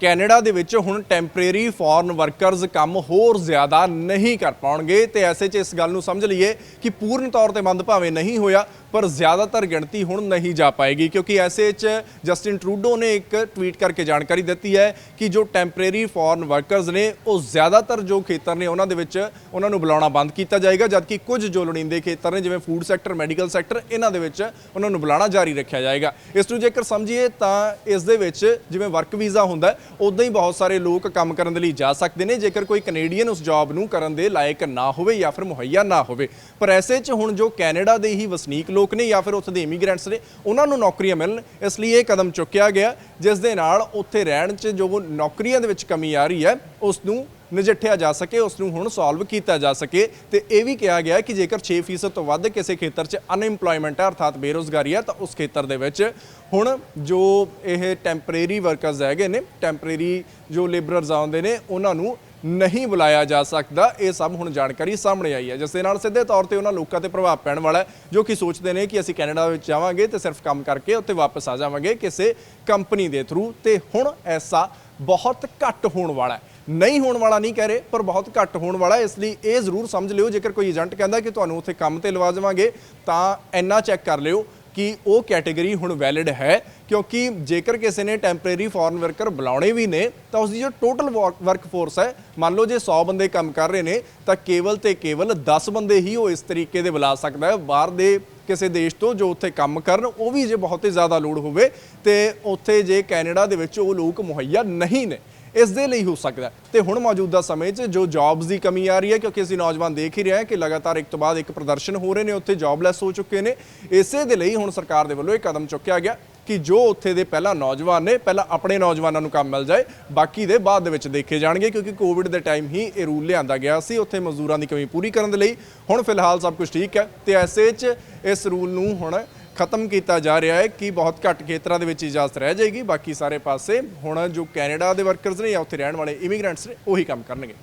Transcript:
Canada ਦੇ ਵਿੱਚ ਹੁਣ ਟੈਂਪਰੇਰੀ ਫੋਰਨ ਵਰਕਰਸ ਕੰਮ ਹੋਰ ਜ਼ਿਆਦਾ ਨਹੀਂ ਕਰ ਪਾਉਣਗੇ ਤੇ ਐਸੇ 'ਚ ਇਸ ਗੱਲ ਨੂੰ ਸਮਝ ਲਈਏ ਕਿ ਪੂਰਨ ਤੌਰ ਤੇ ਬੰਦ ਭਾਵੇਂ ਨਹੀਂ ਹੋਇਆ, ਪਰ ਜ਼ਿਆਦਾਤਰ ਗਿਣਤੀ ਹੁਣ ਨਹੀਂ ਜਾ ਪਾਏਗੀ, ਕਿਉਂਕਿ ਐਸੇ 'ਚ ਜਸਟਿਨ ਟਰੂਡੋ ਨੇ ਇੱਕ ਟਵੀਟ ਕਰਕੇ ਜਾਣਕਾਰੀ ਦਿੱਤੀ ਹੈ ਕਿ ਜੋ ਟੈਂਪਰੇਰੀ ਫੋਰਨ ਵਰਕਰਸ ਨੇ, ਉਹ ਜ਼ਿਆਦਾਤਰ ਜੋ ਖੇਤਰ ਨੇ ਉਹਨਾਂ ਦੇ ਵਿੱਚ ਉਹਨਾਂ ਨੂੰ ਬੁਲਾਉਣਾ ਬੰਦ ਕੀਤਾ ਜਾਏਗਾ, ਜਦਕਿ ਕੁਝ ਜੋ ਲੋੜੀਂਦੇ ਖੇਤਰ ਨੇ, ਜਿਵੇਂ ਫੂਡ ਸੈਕਟਰ, ਮੈਡੀਕਲ ਸੈਕਟਰ, ਇਹਨਾਂ ਦੇ ਵਿੱਚ ਉਹਨਾਂ ਨੂੰ ਬੁਲਾਉਣਾ ਜਾਰੀ ਰੱਖਿਆ ਜਾਏਗਾ। ਇਸ ਨੂੰ ਜੇਕਰ ਸਮਝੀਏ ਤਾਂ ਇਸ ਦੇ ਵਿੱਚ ਜਿਵੇਂ ਵਰਕ ਵੀਜ਼ਾ ਹੁੰਦਾ ਉਦਾਂ ਹੀ ਬਹੁਤ ਸਾਰੇ ਲੋਕ ਕੰਮ ਕਰਨ ਦੇ ਲਈ ਜਾ ਸਕਦੇ ਨੇ, ਜੇਕਰ ਕੋਈ ਕੈਨੇਡੀਅਨ ਉਸ ਜੌਬ ਨੂੰ ਕਰਨ ਦੇ ਲਾਇਕ ਨਾ ਹੋਵੇ ਜਾਂ ਫਿਰ ਮੁਹੱਈਆ ਨਾ ਹੋਵੇ। ਪਰ ਐਸੇ 'ਚ ਹੁਣ ਜੋ ਕੈਨੇਡਾ ਦੇ ਹੀ ਵਸਨੀਕ ਲੋਕ ਨੇ ਜਾਂ ਫਿਰ ਉੱਥੇ ਦੇ ਇਮੀਗ੍ਰੈਂਟਸ ਨੇ, ਉਹਨਾਂ ਨੂੰ ਨੌਕਰੀਆਂ ਮਿਲਣ। ਇਸ ਲਈ ਇਹ ਕਦਮ ਚੁੱਕਿਆ ਗਿਆ, ਜਿਸ ਦੇ ਨਾਲ ਉੱਥੇ ਰਹਿਣ 'ਚ ਜੋ ਨੌਕਰੀਆਂ ਦੇ ਵਿੱਚ ਕਮੀ ਆ ਰਹੀ ਹੈ, ਉਸ ਨੂੰ ਨਜਿੱਠਿਆ ਜਾ ਸਕੇ ਉਸ ਨੂੰ ਹੁਣ ਸੋਲਵ ਕੀਤਾ ਜਾ ਸਕੇ। ਤੇ ਇਹ ਵੀ ਕਿਹਾ ਗਿਆ ਕਿ ਜੇਕਰ 6% ਤੋਂ ਵੱਧ ਕਿਸੇ ਖੇਤਰ 'ਚ ਅਨਇੰਪਲੋਇਮੈਂਟ ਹੈ, ਅਰਥਾਤ ਬੇਰੋਜ਼ਗਾਰੀ ਹੈ, ਤਾਂ ਉਸ ਖੇਤਰ ਦੇ ਵਿੱਚ ਹੁਣ ਜੋ ਇਹ ਟੈਂਪਰੇਰੀ ਵਰਕਰਸ ਹੈਗੇ ਨੇ ਟੈਂਪਰੇਰੀ ਜੋ ਲੇਬਰਰਸ ਆਉਂਦੇ ਨੇ, ਉਹਨਾਂ ਨੂੰ ਨਹੀਂ ਬੁਲਾਇਆ ਜਾ ਸਕਦਾ। ਇਹ ਸਭ ਹੁਣ ਜਾਣਕਾਰੀ ਸਾਹਮਣੇ ਆਈ ਹੈ। ਜਿਸ ਦੇ ਨਾਲ ਸਿੱਧੇ ਤੌਰ ਤੇ ਉਹਨਾਂ ਲੋਕਾਂ ਤੇ ਪ੍ਰਭਾਵ ਪੈਣ ਵਾਲਾ ਹੈ, ਜੋ ਕਿ ਸੋਚਦੇ ਨੇ ਕਿ ਅਸੀਂ ਕੈਨੇਡਾ ਵਿੱਚ ਜਾਵਾਂਗੇ ਤੇ ਸਿਰਫ ਕੰਮ ਕਰਕੇ ਉੱਥੇ ਵਾਪਸ ਆ ਜਾਵਾਂਗੇ ਕਿਸੇ ਕੰਪਨੀ ਦੇ ਥਰੂ ਤੇ ਹੁਣ ਐਸਾ ਬਹੁਤ ਘੱਟ ਹੋਣ ਵਾਲਾ ਹੈ। ਨਹੀਂ ਹੋਣ ਵਾਲਾ ਨਹੀਂ ਕਹਿ ਰਹੇ, ਪਰ ਬਹੁਤ ਘੱਟ ਹੋਣ ਵਾਲਾ ਇਸ ਲਈ ਇਹ ਜ਼ਰੂਰ ਸਮਝ ਲਿਓ, ਜੇਕਰ ਕੋਈ ਏਜੰਟ ਕਹਿੰਦਾ ਕਿ ਤੁਹਾਨੂੰ ਉੱਥੇ ਕੰਮ ਤੇ ਲਵਾ ਦੇਵਾਂਗੇ, ਤਾਂ ਇੰਨਾ ਚੈੱਕ ਕਰ ਲਿਓ ਕਿ ਉਹ ਕੈਟਾਗਰੀ ਹੁਣ ਵੈਲਿਡ ਹੈ। ਕਿਉਂਕਿ ਜੇਕਰ ਕਿਸੇ ਨੇ ਟੈਂਪਰੇਰੀ ਫੋਰਨ ਵਰਕਰ ਬੁਲਾਉਣੇ ਵੀ ਨੇ, ਤਾਂ ਉਸ ਦੀ ਜੋ ਟੋਟਲ ਵਰਕ ਫੋਰਸ ਹੈ, ਮੰਨ ਲਓ ਜੇ 100 ਬੰਦੇ ਕੰਮ ਕਰ ਰਹੇ ਨੇ, ਤਾਂ ਕੇਵਲ ਤੇ ਕੇਵਲ 10 ਬੰਦੇ ਹੀ ਉਹ ਇਸ ਤਰੀਕੇ ਦੇ ਬੁਲਾ ਸਕਦਾ ਹੈ। ਬਾਹਰ ਦੇ ਕਿਸੇ ਦੇਸ਼ ਤੋਂ ਜੋ ਉੱਥੇ ਕੰਮ ਕਰਨ, ਉਹ ਵੀ ਜੇ ਬਹੁਤ ਹੀ ਜ਼ਿਆਦਾ ਲੋੜ ਹੋਵੇ, ਤੇ ਉੱਥੇ ਜੇ ਕੈਨੇਡਾ ਦੇ ਵਿੱਚ ਉਹ ਲੋਕ ਮੁਹੱਈਆ ਨਹੀਂ ਨੇ। ਇਸ ਦੇ ਲਈ ਹੋ ਸਕਦਾ ਹੈ। ਤੇ ਹੁਣ ਮੌਜੂਦਾ ਸਮੇਂ 'ਚ ਜੋ ਜੌਬਸ ਦੀ ਕਮੀ ਆ ਰਹੀ ਹੈ, ਕਿਉਂਕਿ ਅਸੀਂ ਨੌਜਵਾਨ ਦੇਖ ਹੀ ਰਹੇ ਹਾਂ ਕਿ ਲਗਾਤਾਰ ਇੱਕ ਤੋਂ ਬਾਅਦ ਇੱਕ ਪ੍ਰਦਰਸ਼ਨ ਹੋ ਰਹੇ ਨੇ, ਉੱਥੇ ਜੌਬਲੈਸ ਹੋ ਚੁੱਕੇ ਨੇ ਇਸੇ ਦੇ ਲਈ ਹੁਣ ਸਰਕਾਰ ਦੇ ਵੱਲੋਂ ਇਹ ਕਦਮ ਚੁੱਕਿਆ ਗਿਆ ਕਿ ਜੋ ਉੱਥੇ ਦੇ ਪਹਿਲਾਂ ਨੌਜਵਾਨ ਨੇ, ਪਹਿਲਾਂ ਆਪਣੇ ਨੌਜਵਾਨਾਂ ਨੂੰ ਕੰਮ ਮਿਲ ਜਾਏ, ਬਾਕੀ ਦੇ ਬਾਅਦ ਦੇ ਵਿੱਚ ਦੇਖੇ ਜਾਣਗੇ, ਕਿਉਂਕਿ ਕੋਵਿਡ ਦੇ ਟਾਈਮ ਹੀ ਇਹ ਰੂਲ ਲਿਆਂਦਾ ਗਿਆ ਸੀ, ਉੱਥੇ ਮਜ਼ਦੂਰਾਂ ਦੀ ਕਮੀ ਪੂਰੀ ਕਰਨ ਦੇ ਲਈ ਹੁਣ ਫਿਲਹਾਲ ਸਭ ਕੁਝ ਠੀਕ ਹੈ, ਤੇ ਐਸੇ 'ਚ ਇਸ ਰੂਲ ਨੂੰ ਹੁਣ ਖਤਮ ਕੀਤਾ ਜਾ ਰਿਹਾ ਹੈ ਕਿ ਬਹੁਤ ਘੱਟ ਖੇਤਰਾਂ ਦੇ ਵਿੱਚ ਇਜਾਜ਼ਤ ਰਹਿ ਜਾਏਗੀ। ਬਾਕੀ ਸਾਰੇ ਪਾਸੇ ਹੁਣ ਜੋ ਕੈਨੇਡਾ ਦੇ ਵਰਕਰਸ ਨੇ ਜਾਂ ਉੱਥੇ ਰਹਿਣ ਵਾਲੇ ਇਮੀਗ੍ਰੈਂਟਸ ਨੇ, ਉਹੀ ਕੰਮ ਕਰਨਗੇ।